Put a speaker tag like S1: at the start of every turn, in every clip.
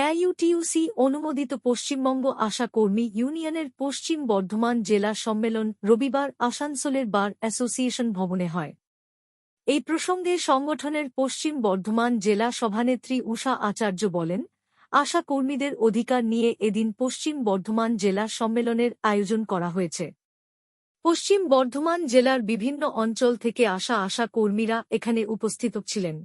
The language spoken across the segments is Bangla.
S1: এআইইউটিউসি অনুমোদিত পশ্চিমবঙ্গ আশা কর্মী ইউনিয়নের পশ্চিম বর্ধমান জেলা সম্মেলন রবিবার আসানসোলের বার অ্যাসোসিয়েশন ভবনে হয়। এই প্রসঙ্গে সংগঠনের পশ্চিম বর্ধমান জেলা সভানেত্রী উষা আচার্য বলেন, আশা কর্মীদের অধিকার নিয়ে এদিন পশ্চিম বর্ধমান জেলা সম্মেলনের আয়োজন করা হয়েছে। পশ্চিম বর্ধমান জেলার বিভিন্ন অঞ্চল থেকে আসা আশা কর্মীরা এখানে উপস্থিত ছিলেন।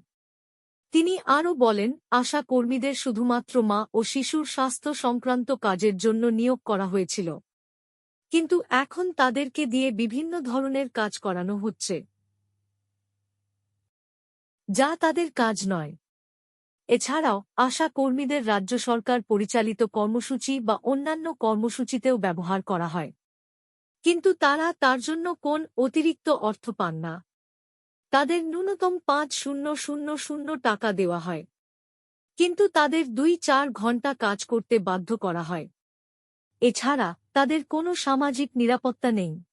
S1: তিনি আরও বলেন, আশা কর্মীদের শুধুমাত্র মা ও শিশুর স্বাস্থ্য সংক্রান্ত কাজের জন্য নিয়োগ করা হয়েছিল। কিন্তু এখন তাদেরকে দিয়ে বিভিন্ন ধরনের কাজ করানো হচ্ছে। যা তাদের কাজ নয়। এছাড়াও, আশা কর্মীদের রাজ্য সরকার পরিচালিত কর্মসূচি বা অন্যান্য কর্মসূচিতেও ব্যবহার করা হয়। কিন্তু তারা তার জন্য কোন অতিরিক্ত অর্থ পান না। তাদের ন্যূনতম পাঁচ শূন্য শূন্য শূন্য টাকা দেওয়া হয়। কিন্তু তাদের দুই চার ঘণ্টা কাজ করতে বাধ্য করা হয়। এছাড়া তাদের কোনো সামাজিক নিরাপত্তা নেই।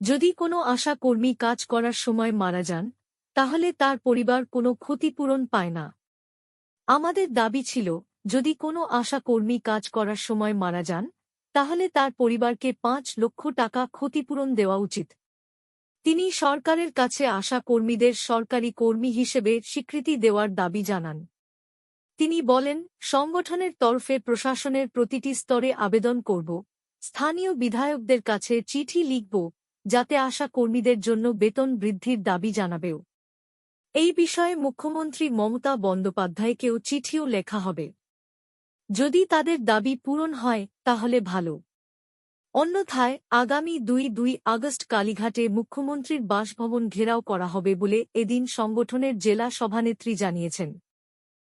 S1: যদি কোনো আশা কর্মী কাজ করার সময় মারা যান, তাহলে তার পরিবার কোনো ক্ষতিপূরণ পায় না। আমাদের দাবি ছিল, যদি কোনো আশা কর্মী কাজ করার সময় মারা যান, তাহলে তার পরিবারকে পাঁচ লক্ষ টাকা ক্ষতিপূরণ দেওয়া উচিত। তিনি সরকারের কাছে আশা কর্মীদের সরকারি কর্মী হিসেবে স্বীকৃতি দেওয়ার দাবি জানান। তিনি বলেন, সংগঠনের তরফে প্রশাসনের প্রতিটি স্তরে আবেদন করব, স্থানীয় বিধায়কদের কাছে চিঠি লিখব, যাতে আশা কর্মীদের জন্য বেতন বৃদ্ধির দাবি জানাবেও। এই বিষয়ে মুখ্যমন্ত্রী মমতা বন্দ্যোপাধ্যায়কেও চিঠিও লেখা হবে। যদি তাদের দাবি পূরণ হয়, তাহলে ভালো। অন্যথায়, আগামী দুই দুই আগস্ট কালীঘাটে মুখ্যমন্ত্রীর বাসভবন ঘেরাও করা হবে বলে এদিন সংগঠনের জেলা সভানেত্রী জানিয়েছেন।